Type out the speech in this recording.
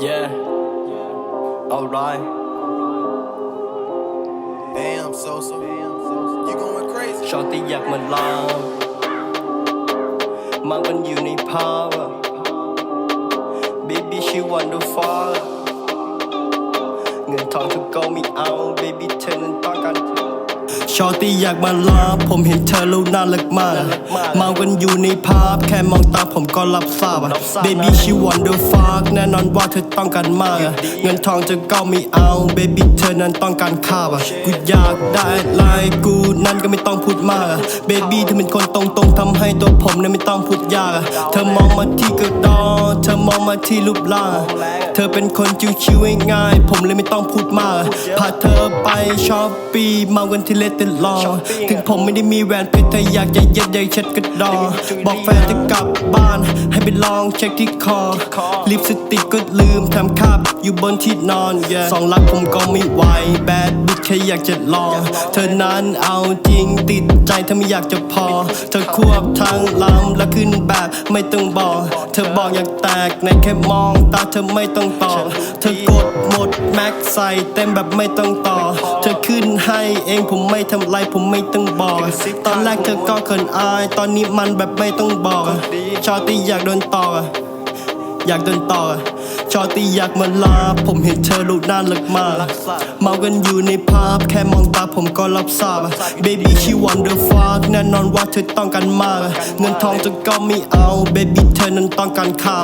Yeah. Alright. Damn, Sosa. You going crazy. ชอตี้อยากมาลองมันกันอยู่ในภาพอะ Baby she want to fall เงินทองทุกก็ไม่เอา อตี้อยากมาลาผมเห็นเธอแล้วน่ารักมากเมากันอยู่ในภาพแค่มองตาผมก็รับทราบอะ Baby she want the fuck แน่นอนว่าเธอต้องการมากอะเงินทองจะก็ไม่เอา Baby เธอนั้นต้องการข้าวอะกูอยากได้ลายกูนั่นก็ไม่ต้องพูดมากอะ Baby เธอเป็นคนตรงๆทำให้ตัวผมนั้นไม่ต้องพูดยากอะเธอมองมาที่กระดอง เธอมองมาที่รูปร่างอเธอเป็นคนชิวๆง่ายๆผมเลยไม่ต้องพูดมาก พาเธอไปช้อปปี้เมากันที่เลตเตลองถึงผมไม่ได้มีแหวนเพชรเธออยากจะเย็ดใยเช็ดกระดอง บอกแฟนจะกลับบ้าน ให้ไปลองเช็คที่คอลิปสติกก็ลืมทำคาบอยู่บนที่นอนสองรักผมก็ไม่ไหวแบด ค่อยากจะลอง เธอนั้นเอาจริงติดใจเธอไม่อยากจะพอ เธอควบทั้งลำและขึ้นแบบไม่ต้องบอก เธอบอกอยากแตกในแค่มองตาเธอไม่ต้องตอบเธอกดหมดแม็กใส่เต็มแบบไม่ต้องต่อ เธอขึ้นให้เองผมไม่ทำไรผมไม่ต้องบอก ตอนแรกเธอก็เขินอาย ตอนนี้มันแบบไม่ต้องบอกชอตี้อยากโดนต่อ อยากเดินต่อ ชอตีอยากมาลา ผมเห็นเธอลูกน่ารักมาก เมากันอยู่ในภาพ แค่มองตาผมก็รับทราบ Baby she want the fuck แน่นอนว่าเธอต้องการมาก เงินทองจะก็ไม่เอา Baby เธอนั้นต้องการข้า